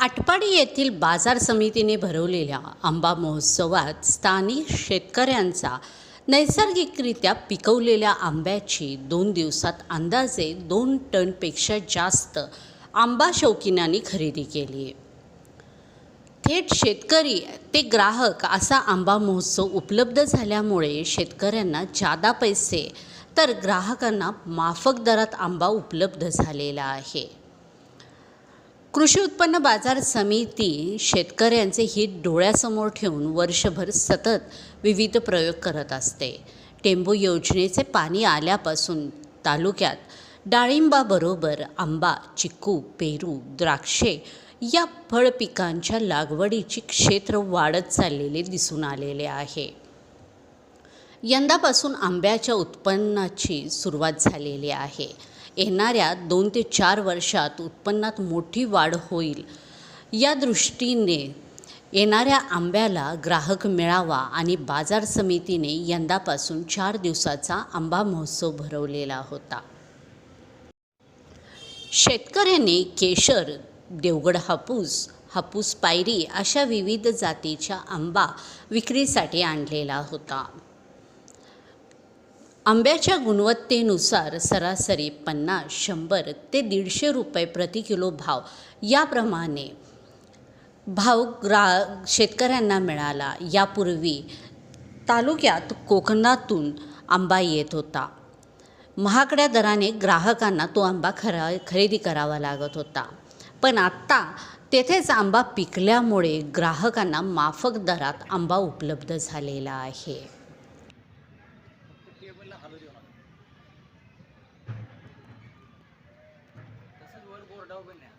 आटपाडी येथील बाजार समितीने भरवलेल्या आंबा महोत्सवात स्थानिक शेतकऱ्यांचा नैसर्गिकरित्या पिकवलेल्या आंब्याची दोन दिवसात अंदाजे दोन टनपेक्षा जास्त आंबा शौकीनांनी खरेदी केली. आहे थेट शेतकरी ते ग्राहक असा आंबा महोत्सव उपलब्ध झाल्यामुळे शेतकऱ्यांना जादा पैसे तर ग्राहकांना माफक दरात आंबा उपलब्ध झालेला आहे. कृषी उत्पन्न बाजार समिती शेतकऱ्यांचे हित डोळ्यासमोर ठेवून वर्षभर सतत विविध प्रयोग करत असते. टेंबू योजनेचे पाणी आल्यापासून तालुक्यात डाळिंबाबरोबर आंबा चिक्कू पेरू द्राक्षे या फळपिकांच्या लागवडीची क्षेत्र वाढत चाललेले दिसून आलेले आहे. यंदापासून आंब्याच्या उत्पन्नाची सुरुवात झालेली आहे. येणाऱ्या दोन ते चार वर्षात उत्पन्नात मोठी वाढ होईल. या दृष्टीने येणाऱ्या आंब्याला ग्राहक मिळावा आणि बाजार समितीने यंदापासून चार दिवसाचा आंबा महोत्सव भरवलेला होता. शेतकऱ्यांनी केशर देवगड हापूस हापूस पायरी अशा विविध जातीच्या आंबा विक्रीसाठी आणलेला होता. आंब्याच्या गुणवत्तेनुसार सरासरी पन्नास शंभर ते दीडशे रुपये प्रति किलो भाव. याप्रमाणे भाव ग्रा शेतकऱ्यांना मिळाला. यापूर्वी तालुक्यात कोकणातून आंबा येत होता. महागड्या दराने ग्राहकांना तो आंबा खरा खरेदी करावा लागत होता. पण आत्ता तेथेच आंबा पिकल्यामुळे ग्राहकांना माफक दरात आंबा उपलब्ध झालेला आहे. ഉണ്ടാവും പിന്നെ